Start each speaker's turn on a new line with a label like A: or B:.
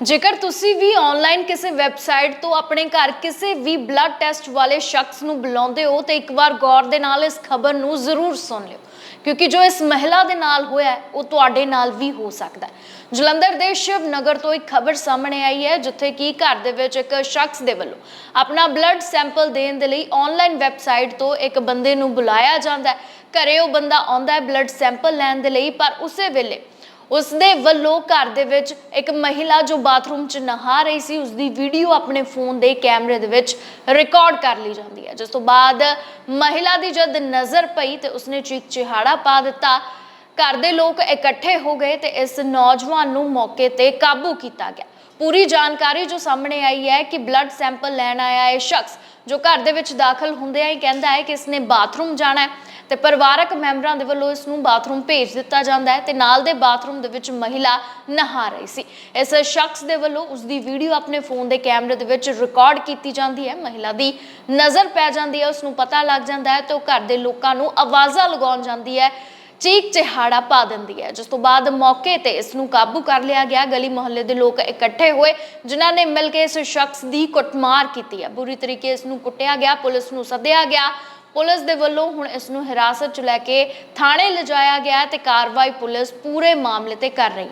A: ਜੇਕਰ ਤੁਸੀਂ ਵੀ ਆਨਲਾਈਨ ਕਿਸੇ ਵੈਬਸਾਈਟ ਤੋਂ ਆਪਣੇ ਘਰ ਕਿਸੇ ਵੀ ਬਲੱਡ ਟੈਸਟ ਵਾਲੇ ਸ਼ਖਸ ਨੂੰ ਬੁਲਾਉਂਦੇ ਹੋ, ਤੇ ਇੱਕ ਵਾਰ ਗੌਰ ਦੇ ਨਾਲ ਇਸ ਖਬਰ ਨੂੰ ਜ਼ਰੂਰ ਸੁਣ ਲਿਓ। ਕਿਉਂਕਿ ਜੋ ਇਸ ਮਹਿਲਾ ਦੇ ਨਾਲ ਹੋਇਆ ਉਹ ਤੁਹਾਡੇ ਨਾਲ ਵੀ ਹੋ ਸਕਦਾ ਹੈ। ਜਲੰਧਰ ਦੇ ਸ਼ਿਵ ਨਗਰ ਤੋਂ ਇੱਕ ਖਬਰ ਸਾਹਮਣੇ ਆਈ ਹੈ, ਜਿੱਥੇ ਕਿ ਘਰ ਦੇ ਵਿੱਚ ਇੱਕ ਸ਼ਖਸ ਦੇ ਵੱਲੋਂ ਆਪਣਾ ਬਲੱਡ ਸੈਂਪਲ ਦੇਣ ਦੇ ਲਈ ਆਨਲਾਈਨ ਵੈਬਸਾਈਟ ਤੋਂ ਇੱਕ ਬੰਦੇ ਨੂੰ ਬੁਲਾਇਆ ਜਾਂਦਾ ਹੈ। ਘਰੇ ਉਹ ਬੰਦਾ ਆਉਂਦਾ ਹੈ ਬਲੱਡ ਸੈਂਪਲ ਲੈਣ ਦੇ ਲਈ, ਪਰ ਉਸੇ ਵੇਲੇ ਉਸ ਦੇ ਵੱਲੋਂ ਘਰ ਦੇ ਵਿੱਚ ਇੱਕ ਮਹਿਲਾ ਜੋ ਬਾਥਰੂਮ 'ਚ ਨਹਾ ਰਹੀ ਸੀ ਉਸ ਦੀ ਵੀਡੀਓ ਆਪਣੇ ਫੋਨ ਦੇ ਕੈਮਰੇ ਦੇ ਵਿੱਚ ਰਿਕਾਰਡ ਕਰ ਲਈ ਜਾਂਦੀ ਹੈ। ਜਿਸ ਤੋਂ ਬਾਅਦ ਮਹਿਲਾ ਦੀ ਜਦ ਨਜ਼ਰ ਪਈ ਤੇ ਉਸਨੇ ਚੀਕ ਚਿਹਾੜਾ ਪਾ ਦਿੱਤਾ। ਘਰ ਦੇ ਲੋਕ ਇਕੱਠੇ ਹੋ ਗਏ ਤੇ ਇਸ ਨੌਜਵਾਨ ਨੂੰ ਮੌਕੇ ਤੇ ਕਾਬੂ ਕੀਤਾ ਗਿਆ। ਪੂਰੀ ਜਾਣਕਾਰੀ ਜੋ ਸਾਹਮਣੇ ਆਈ ਹੈ ਕਿ ਬਲੱਡ ਸੈਂਪਲ ਲੈਣ ਆਇਆ ਇਹ ਸ਼ਖਸ ਜੋ ਘਰ ਦੇ ਵਿੱਚ ਦਾਖਲ ਹੁੰਦਿਆਂ ਹੀ ਕਹਿੰਦਾ ਹੈ ਕਿ ਇਸਨੇ ਬਾਥਰੂਮ ਜਾਣਾ ਹੈ ਤੇ ਪਰਿਵਾਰਕ ਮੈਂਬਰਾਂ ਦੇ ਵੱਲੋਂ ਇਸ ਨੂੰ ਬਾਥਰੂਮ ਭੇਜ ਦਿੱਤਾ ਜਾਂਦਾ ਹੈ ਤੇ ਨਾਲ ਦੇ ਬਾਥਰੂਮ ਦੇ ਵਿੱਚ ਮਹਿਲਾ ਨਹਾ ਰਹੀ ਸੀ। ਇਸ ਸ਼ਖਸ ਦੇ ਵੱਲੋਂ ਉਸ ਦੀ ਵੀਡੀਓ ਆਪਣੇ ਫੋਨ ਦੇ ਕੈਮਰੇ ਦੇ ਵਿੱਚ ਰਿਕਾਰਡ ਕੀਤੀ ਜਾਂਦੀ ਹੈ। ਮਹਿਲਾ ਦੀ ਨਜ਼ਰ ਪੈ ਜਾਂਦੀ ਹੈ ਉਸ ਨੂੰ ਪਤਾ ਲੱਗ ਜਾਂਦਾ ਹੈ ਤੇ ਉਹ ਘਰ ਦੇ ਲੋਕਾਂ ਨੂੰ ਆਵਾਜ਼ਾਂ ਲਗਾਉਣ ਜਾਂਦੀ ਹੈ ਚੀਕ ਚਿਹਾੜਾ ਪਾ ਦਿੰਦੀ ਹੈ। ਜਿਸ ਤੋਂ ਬਾਅਦ ਮੌਕੇ ਤੇ ਇਸ ਨੂੰ ਕਾਬੂ ਕਰ ਲਿਆ ਗਿਆ। ਗਲੀ ਮੁਹੱਲੇ ਦੇ ਲੋਕ ਇਕੱਠੇ ਹੋਏ, ਜਿਨ੍ਹਾਂ ਨੇ ਮਿਲ ਕੇ ਇਸ ਸ਼ਖਸ ਦੀ ਕੁੱਟਮਾਰ ਕੀਤੀ ਹੈ। ਬੁਰੀ ਤਰੀਕੇ ਇਸ ਨੂੰ ਕੁੱਟਿਆ ਗਿਆ, ਪੁਲਿਸ ਨੂੰ ਸੱਦਿਆ ਗਿਆ। ਪੁਲਿਸ ਦੇ ਵੱਲੋਂ ਹੁਣ ਇਸ ਨੂੰ ਹਿਰਾਸਤ 'ਚ ਲੈ ਕੇ ਥਾਣੇ ਲਿਜਾਇਆ ਗਿਆ ਤੇ ਕਾਰਵਾਈ ਪੁਲਿਸ ਪੂਰੇ ਮਾਮਲੇ ਤੇ ਕਰ ਰਹੀ ਹੈ।